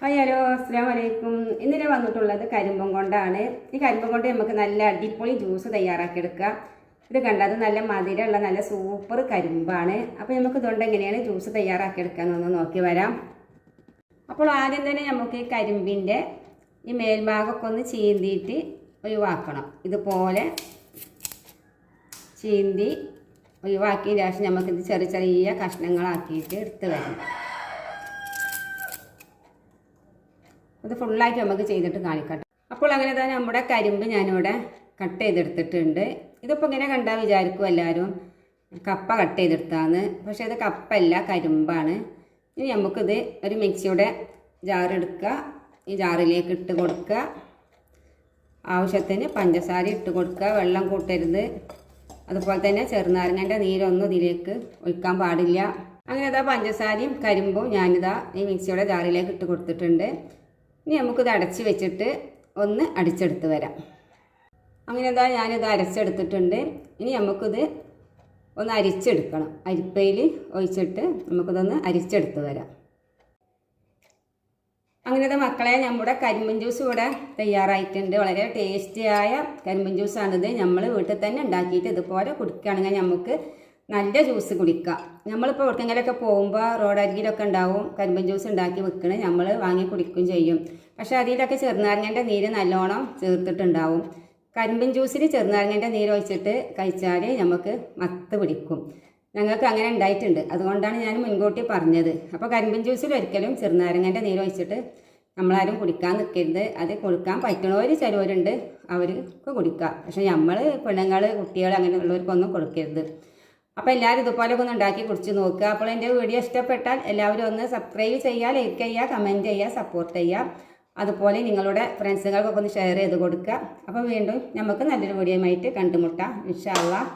Hi hello അസ്സാം വലൈക്കും ഇന്ന് ഞാൻ വന്നിട്ടുള്ളത് കരിമ്പം കൊണ്ടാണ്. ഈ കരിമ്പം കൊണ്ട് നമുക്ക് നല്ല അടിപൊളി ജ്യൂസ് തയ്യാറാക്കിയെടുക്കാം ഇത് കണ്ടത് നല്ല മധുരമുള്ള നല്ല സൂപ്പർ കരിമ്പാണ്. അപ്പോൾ നമുക്ക് ഇതുകൊണ്ട് എങ്ങനെയാണ് ജ്യൂസ് തയ്യാറാക്കിയെടുക്കാമെന്നൊന്ന് നോക്കി വരാം. അപ്പോൾ ആദ്യം തന്നെ നമുക്ക് ഈ കരിമ്പിന്റെ ഈ മേൽഭാഗമൊക്കെ ഒന്ന് ചീന്തിയിട്ട് ഒഴിവാക്കണം. ഇതുപോലെ ചീന്തി ഒഴിവാക്കിയ ശേഷം നമുക്കിത് ചെറിയ ചെറിയ കഷ്ണങ്ങളാക്കിയിട്ട് എടുത്ത് വരണം. അത് ഫുള്ളായിട്ട് നമുക്ക് ചെയ്തിട്ട് കാണിക്കട്ടെ. അപ്പോൾ അങ്ങനെ തന്നെ നമ്മുടെ കരിമ്പ് ഞാനിവിടെ കട്ട് ചെയ്തെടുത്തിട്ടുണ്ട്. ഇതിപ്പോൾ ഇങ്ങനെ കണ്ടാൽ വിചാരിക്കും എല്ലാവരും കപ്പ കട്ട് ചെയ്തെടുത്താന്ന്. പക്ഷേ ഇത് കപ്പല്ല കരിമ്പാണ്. ഇനി നമുക്കിത് ഒരു മിക്സിയുടെ ജാറെടുക്കുക ഈ ജാറിലേക്ക് ഇട്ട് കൊടുക്കുക. ആവശ്യത്തിന് പഞ്ചസാര ഇട്ട് കൊടുക്കുക. വെള്ളം കൂട്ടരുത്. അതുപോലെ തന്നെ ചെറുനാരങ്ങന്റെ നീരൊന്നും ഇതിലേക്ക് ഒഴിക്കാൻ പാടില്ല. അങ്ങനെ ഇതാ പഞ്ചസാരയും കരിമ്പും ഞാനിതാ ഈ മിക്സിയുടെ ജാറിലേക്ക് ഇട്ട് കൊടുത്തിട്ടുണ്ട്. ഇനി നമുക്കിത് അടച്ച് വെച്ചിട്ട് ഒന്ന് അടിച്ചെടുത്ത് വരാം. അങ്ങനെ എന്താ ഞാനിത് അരച്ചെടുത്തിട്ടുണ്ട്. ഇനി നമുക്കിത് ഒന്ന് അരിച്ചെടുക്കണം. അരിപ്പയിൽ ഒഴിച്ചിട്ട് നമുക്കിതൊന്ന് അരിച്ചെടുത്ത് വരാം. അങ്ങനത്തെ മക്കളെ നമ്മുടെ കരിമ്പൻ ജ്യൂസ് ഇവിടെ തയ്യാറായിട്ടുണ്ട്. വളരെ ടേസ്റ്റിയായ കരിമ്പൻ ജ്യൂസാണിത്. നമ്മൾ വീട്ടിൽ തന്നെ ഉണ്ടാക്കിയിട്ട് ഇതുപോലെ കുടിക്കുകയാണെങ്കിൽ നമുക്ക് നല്ല ജ്യൂസ് കുടിക്കുക നമ്മളിപ്പോൾ എവിടെക്കെങ്കിലൊക്കെ പോകുമ്പോൾ റോഡരികിലൊക്കെ ഉണ്ടാവും കരിമ്പൻ ജ്യൂസ് ഉണ്ടാക്കി വെക്കണേ നമ്മൾ വാങ്ങി കുടിക്കുകയും ചെയ്യും. പക്ഷേ അതിലൊക്കെ ചെറുനാരങ്ങന്റെ നീര് നല്ലോണം ചേർത്തിട്ടുണ്ടാവും. കരിമ്പൻ ജ്യൂസിൽ ചെറുനാരങ്ങന്റെ നീര് ഒഴിച്ചിട്ട് കഴിച്ചാൽ നമുക്ക് മത്ത് പിടിക്കും. ഞങ്ങൾക്ക് അങ്ങനെ ഉണ്ടായിട്ടുണ്ട്. അതുകൊണ്ടാണ് ഞാൻ മുൻകൂട്ടി പറഞ്ഞത്. അപ്പോൾ കരിമ്പൻ ജ്യൂസിൽ ഒരിക്കലും ചെറുനാരങ്ങന്റെ നീര് ഒഴിച്ചിട്ട് നമ്മളാരും കുടിക്കാൻ നിൽക്കരുത് അത് കൊടുക്കാൻ പറ്റണവർ ചിലവരുണ്ട് അവർക്ക് കുടിക്കുക പക്ഷേ നമ്മൾ പെണ്ണുങ്ങൾ കുട്ടികൾ അങ്ങനെയുള്ളവർക്കൊന്നും കൊടുക്കരുത്. അപ്പോൾ എല്ലാവരും ഇതുപോലൊക്കെ ഒന്ന് ഉണ്ടാക്കി കുടിച്ച് നോക്കുക. അപ്പോൾ എന്റെ വീഡിയോ ഇഷ്ടപ്പെട്ടാൽ എല്ലാവരും ഒന്ന് സബ്സ്ക്രൈബ് ചെയ്യുക ലൈക്ക് ചെയ്യുക കമന്റ് ചെയ്യുക സപ്പോർട്ട് ചെയ്യുക. അതുപോലെ നിങ്ങളുടെ ഫ്രണ്ട്സുകൾക്കൊക്കെ ഒന്ന് ഷെയർ ചെയ്ത് കൊടുക്കുക. അപ്പോൾ വീണ്ടും നമുക്ക് നല്ലൊരു വീഡിയോ ആയിട്ട് കണ്ടുമുട്ടാം. ഇൻഷാ അള്ളാഹ്